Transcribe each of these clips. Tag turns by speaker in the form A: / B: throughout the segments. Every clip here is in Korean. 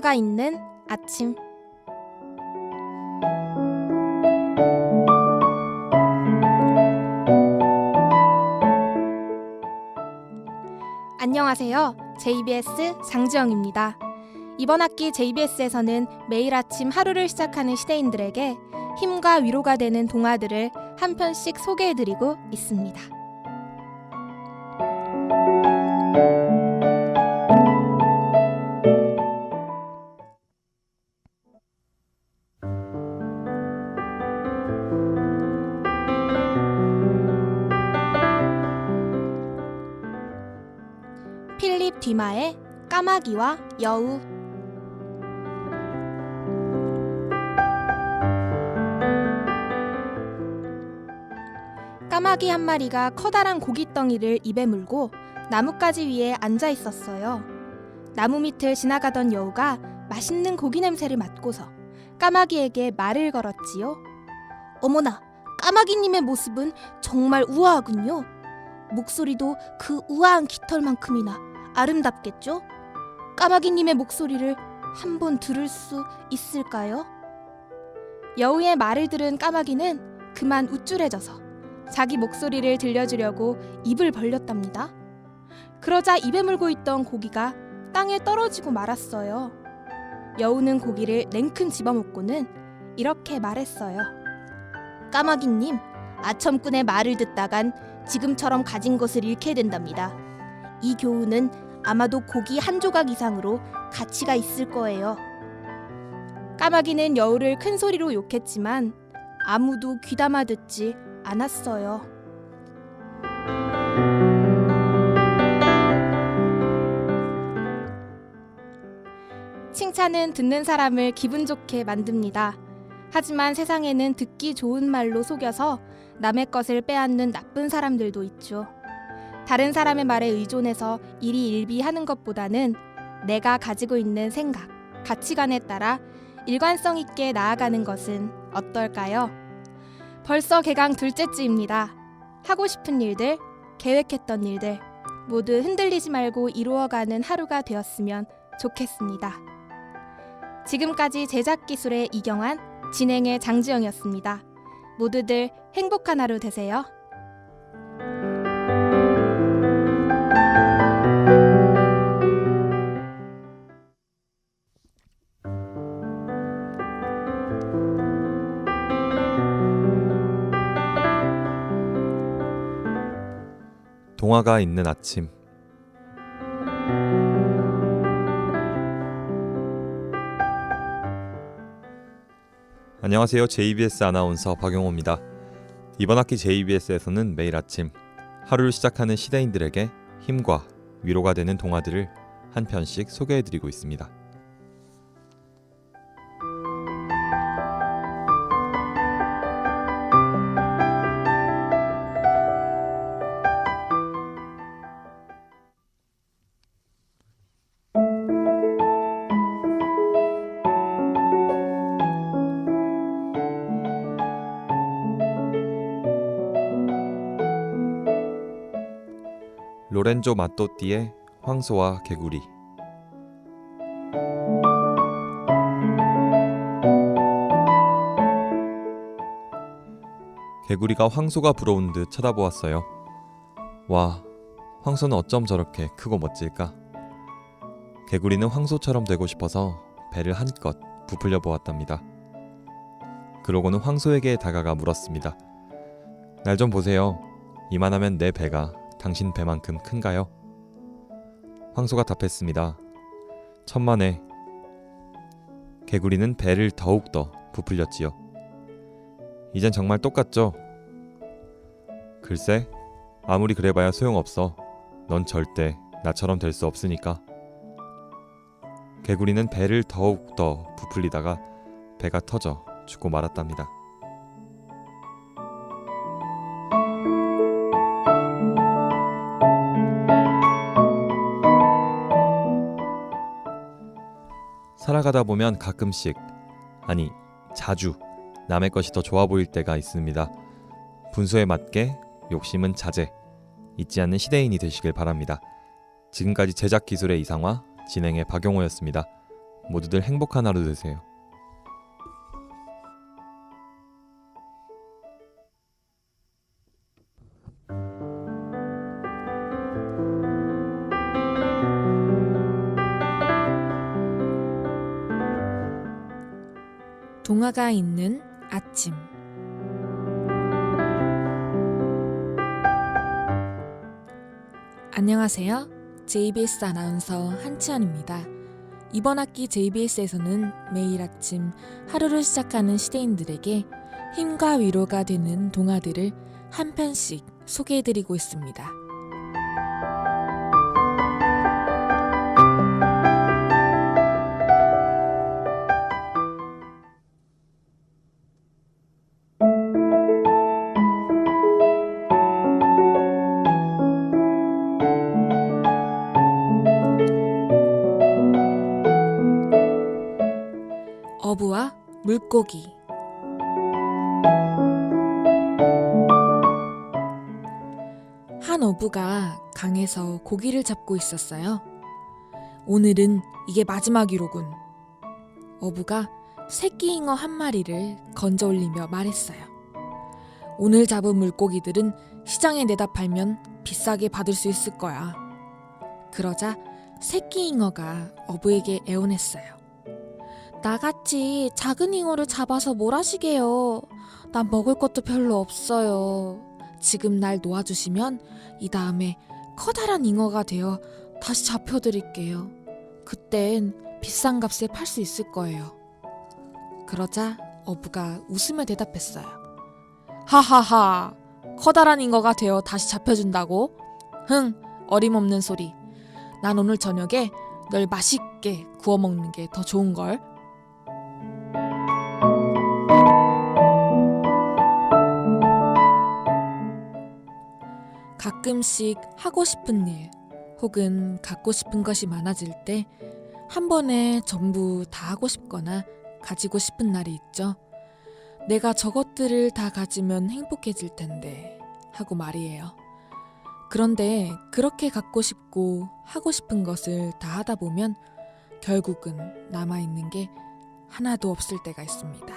A: 동화가 있는 아침 안녕하세요. JBS 장지영입니다. 이번 학기 JBS에서는 매일 아침 하루를 시작하는 시대인들에게 힘과 위로가 되는 동화들을 한 편씩 소개해드리고 있습니다. 뒤마의 까마귀와 여우 까마귀 한 마리가 커다란 고깃덩이를 입에 물고 나뭇가지 위에 앉아 있었어요. 나무 밑을 지나가던 여우가 맛있는 고기 냄새를 맡고서 까마귀에게 말을 걸었지요. 어머나, 까마귀님의 모습은 정말 우아하군요. 목소리도 그 우아한 깃털만큼이나 아름답겠죠? 까마귀님의 목소리를 한 번 들을 수 있을까요? 여우의 말을 들은 까마귀는 그만 우쭐해져서 자기 목소리를 들려주려고 입을 벌렸답니다. 그러자 입에 물고 있던 고기가 땅에 떨어지고 말았어요. 여우는 고기를 냉큼 집어먹고는 이렇게 말했어요. 까마귀님, 아첨꾼의 말을 듣다간 지금처럼 가진 것을 잃게 된답니다. 이 교훈은 아마도 고기 한 조각 이상으로 가치가 있을 거예요. 까마귀는 여우를 큰 소리로 욕했지만 아무도 귀담아 듣지 않았어요. 칭찬은 듣는 사람을 기분 좋게 만듭니다. 하지만 세상에는 듣기 좋은 말로 속여서 남의 것을 빼앗는 나쁜 사람들도 있죠. 다른 사람의 말에 의존해서 일희일비하는 것보다는 내가 가지고 있는 생각, 가치관에 따라 일관성 있게 나아가는 것은 어떨까요? 벌써 개강 둘째 주입니다. 하고 싶은 일들, 계획했던 일들 모두 흔들리지 말고 이루어가는 하루가 되었으면 좋겠습니다. 지금까지 제작 기술의 이경환, 진행의 장지영이었습니다. 모두들 행복한 하루 되세요.
B: 동화가 있는 아침 안녕하세요. JBS 아나운서 박용호입니다. 이번 학기 JBS에서는 매일 아침 하루를 시작하는 시대인들에게 힘과 위로가 되는 동화들을 한 편씩 소개해 드리고 있습니다. 로렌조 마또띠의 황소와 개구리 개구리가 황소가 부러운 듯 쳐다보았어요. 와, 황소는 어쩜 저렇게 크고 멋질까? 개구리는 황소처럼 되고 싶어서 배를 한껏 부풀려 보았답니다. 그러고는 황소에게 다가가 물었습니다. 날 좀 보세요. 이만하면 내 배가 당신 배만큼 큰가요? 황소가 답했습니다. 천만에. 개구리는 배를 더욱더 부풀렸지요. 이젠 정말 똑같죠? 글쎄, 아무리 그래봐야 소용없어. 넌 절대 나처럼 될 수 없으니까. 개구리는 배를 더욱더 부풀리다가 배가 터져 죽고 말았답니다. 살아가다 보면 가끔씩, 아니, 자주 남의 것이 더 좋아 보일 때가 있습니다. 분수에 맞게 욕심은 자제, 잊지 않는 시대인이 되시길 바랍니다. 지금까지 제작 기술의 이상화, 진행의 박용호였습니다. 모두들 행복한 하루 되세요.
C: 동화가 있는 아침 안녕하세요. JBS 아나운서 한치연입니다. 이번 학기 JBS에서는 매일 아침 하루를 시작하는 시대인들에게 힘과 위로가 되는 동화들을 한 편씩 소개해드리고 있습니다. 물고기 한 어부가 강에서 고기를 잡고 있었어요. 오늘은 이게 마지막이로군. 어부가 새끼 잉어 한 마리를 건져 올리며 말했어요. 오늘 잡은 물고기들은 시장에 내다 팔면 비싸게 받을 수 있을 거야. 그러자 새끼 잉어가 어부에게 애원했어요. 나같이 작은 잉어를 잡아서 뭘 하시게요? 난 먹을 것도 별로 없어요. 지금 날 놓아주시면 이 다음에 커다란 잉어가 되어 다시 잡혀드릴게요. 그땐 비싼 값에 팔 수 있을 거예요. 그러자 어부가 웃으며 대답했어요. 하하하, 커다란 잉어가 되어 다시 잡혀준다고? 흥, 어림없는 소리. 난 오늘 저녁에 널 맛있게 구워 먹는 게 더 좋은 걸. 가끔씩 하고 싶은 일 혹은 갖고 싶은 것이 많아질 때 한 번에 전부 다 하고 싶거나 가지고 싶은 날이 있죠. 내가 저것들을 다 가지면 행복해질 텐데 하고 말이에요. 그런데 그렇게 갖고 싶고 하고 싶은 것을 다 하다 보면 결국은 남아있는 게 하나도 없을 때가 있습니다.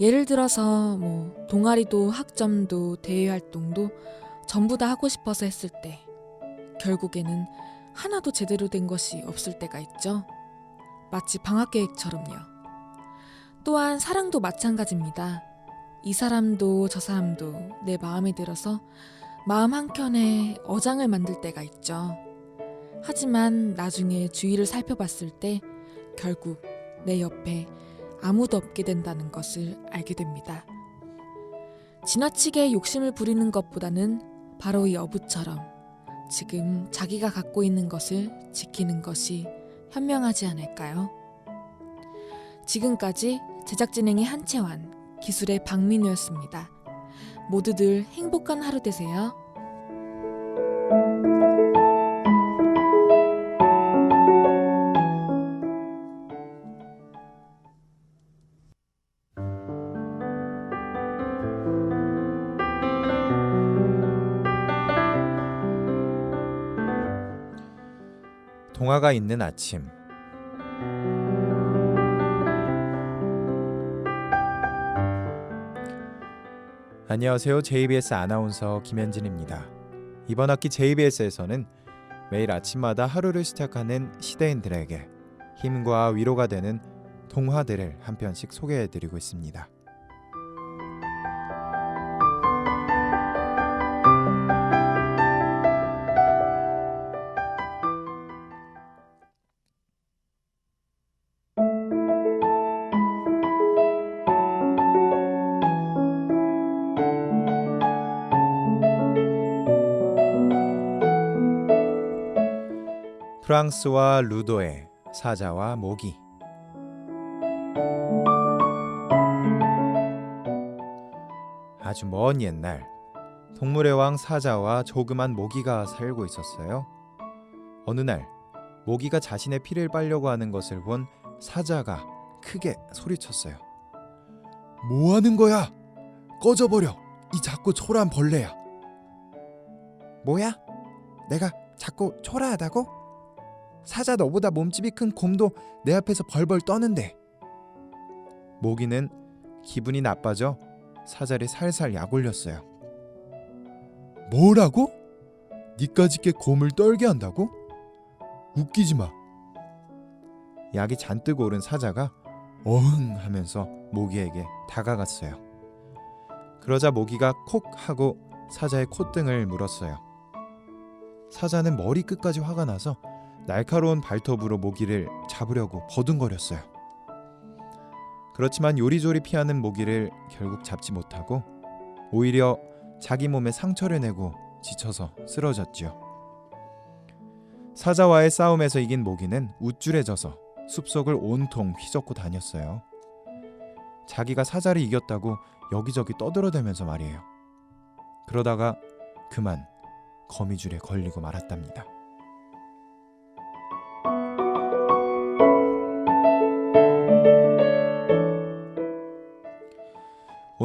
C: 예를 들어서 뭐 동아리도 학점도 대외 활동도 전부 다 하고 싶어서 했을 때 결국에는 하나도 제대로 된 것이 없을 때가 있죠. 마치 방학 계획처럼요. 또한 사랑도 마찬가지입니다. 이 사람도 저 사람도 내 마음에 들어서 마음 한켠에 어장을 만들 때가 있죠. 하지만 나중에 주위를 살펴봤을 때 결국 내 옆에 아무도 없게 된다는 것을 알게 됩니다. 지나치게 욕심을 부리는 것보다는 바로 이 어부처럼 지금 자기가 갖고 있는 것을 지키는 것이 현명하지 않을까요? 지금까지 제작 진행의 한채환, 기술의 박민우였습니다. 모두들 행복한 하루 되세요.
D: 동화가 있는 아침 안녕하세요. JBS 아나운서 김현진입니다. 이번 학기 JBS에서는 매일 아침마다 하루를 시작하는 시대인들에게 힘과 위로가 되는 동화들을 한 편씩 소개해 드리고 있습니다. 프랑스와 루도의 사자와 모기 아주 먼 옛날 동물의 왕 사자와 조그만 모기가 살고 있었어요. 어느 날 모기가 자신의 피를 빨려고 하는 것을 본 사자가 크게 소리쳤어요. 뭐 하는 거야? 꺼져버려. 이 작고 초라한 벌레야. 뭐야? 내가 작고 초라하다고? 사자 너보다 몸집이 큰 곰도 내 앞에서 벌벌 떠는데. 모기는 기분이 나빠져 사자를 살살 약올렸어요. 뭐라고? 니까지 게 곰을 떨게 한다고? 웃기지 마. 약이 잔뜩 오른 사자가 어흥 하면서 모기에게 다가갔어요. 그러자 모기가 콕 하고 사자의 콧등을 물었어요. 사자는 머리 끝까지 화가 나서 날카로운 발톱으로 모기를 잡으려고 버둥거렸어요. 그렇지만 요리조리 피하는 모기를 결국 잡지 못하고 오히려 자기 몸에 상처를 내고 지쳐서 쓰러졌지요. 사자와의 싸움에서 이긴 모기는 우쭐해져서 숲속을 온통 휘젓고 다녔어요. 자기가 사자를 이겼다고 여기저기 떠들어대면서 말이에요. 그러다가 그만 거미줄에 걸리고 말았답니다.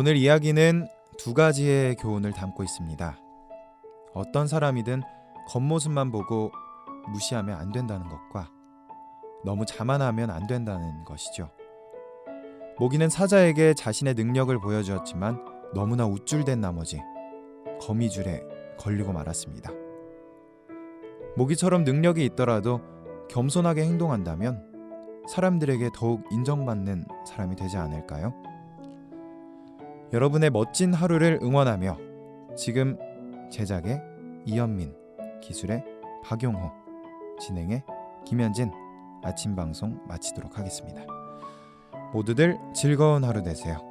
D: 오늘 이야기는 두 가지의 교훈을 담고 있습니다. 어떤 사람이든 겉모습만 보고 무시하면 안 된다는 것과 너무 자만하면 안 된다는 것이죠. 모기는 사자에게 자신의 능력을 보여주었지만 너무나 우쭐댄 나머지 거미줄에 걸리고 말았습니다. 모기처럼 능력이 있더라도 겸손하게 행동한다면 사람들에게 더욱 인정받는 사람이 되지 않을까요? 여러분의 멋진 하루를 응원하며 지금 제작의 이현민, 기술의 박용호, 진행의 김현진 아침 방송 마치도록 하겠습니다. 모두들 즐거운 하루 되세요.